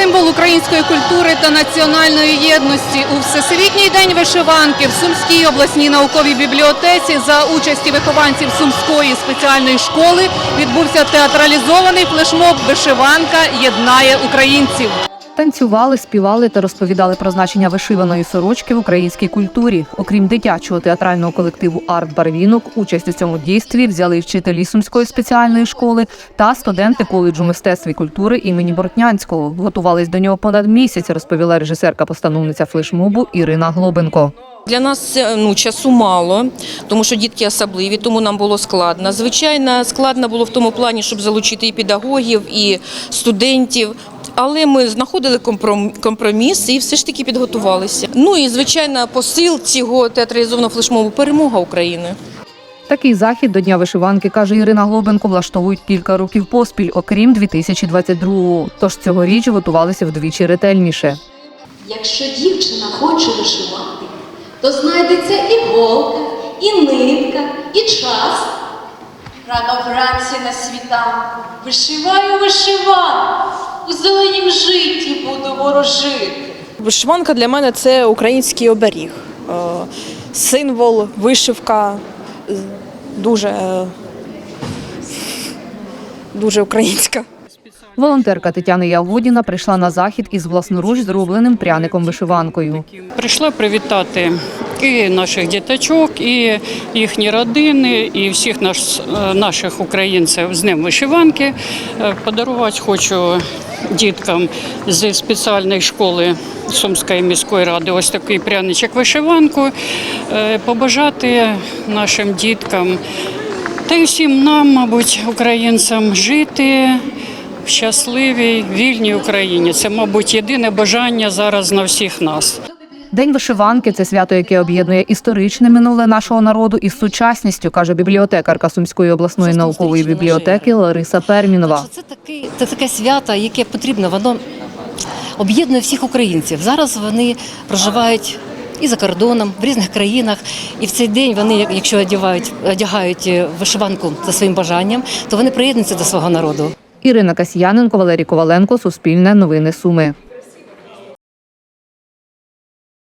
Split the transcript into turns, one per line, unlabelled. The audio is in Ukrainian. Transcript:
символ української культури та національної єдності. У Всесвітній день вишиванки в Сумській обласній науковій бібліотеці за участі вихованців Сумської спеціальної школи відбувся театралізований флешмоб Вишиванка єднає українців.
Танцювали, співали та розповідали про значення вишиваної сорочки в українській культурі. Окрім дитячого театрального колективу Арт Барвінок, участь у цьому дійстві взяли вчителі Сумської спеціальної школи та студенти коледжу мистецтв і культури імені Бортнянського. Готувались до нього понад місяць, розповіла режисерка-постановниця флешмобу Ірина Глобенко.
Для нас е, ну, часу мало, тому що дітки особливі, тому нам було складно. Звичайно, складно було в тому плані, щоб залучити і педагогів, і студентів. Але ми знаходили компром- компроміс і все ж таки підготувалися. Ну і звичайно, посил цього театралізованого флешмобу перемога України.
Такий захід до Дня вишиванки, каже Ірина Глобенко, влаштовують кілька років поспіль, окрім 2022-го. Тож цьогоріч готувалися вдвічі ретельніше.
Якщо дівчина хоче вишивати, то знайдеться і голка, і нитка, і час. Рано вранці на світанку вишиваю вишиванку, у зеленім житті буду ворожити.
Вишиванка для мене це український оберіг, е, символ, вишивка е, дуже, е, дуже українська.
Волонтерка Тетяна Ягодіна прийшла на захід із власноруч зробленим пряником вишиванкою.
Прийшла привітати і наших діточок, і їхні родини, і всіх наш, е, наших українців з Днем вишиванки. Е, Подарувати хочу діткам зі спеціальної школи Сумської міської ради ось такий пряничок вишиванку. Е, Побажати нашим діткам та й всім нам, мабуть, українцям жити. Щасливій вільній Україні це, мабуть, єдине бажання зараз на всіх нас.
День вишиванки це свято, яке об'єднує історичне минуле нашого народу із сучасністю, каже бібліотекарка Сумської обласної наукової бібліотеки Лариса Пермінова.
Це таке, це таке свято, яке потрібно, воно об'єднує всіх українців. Зараз вони проживають і за кордоном, в різних країнах. І в цей день вони, як- якщо одягають, одягають е, вишиванку за своїм бажанням, то вони приєднуються до свого народу.
Ірина Касьяненко, Валерій Коваленко, Суспільне новини Суми.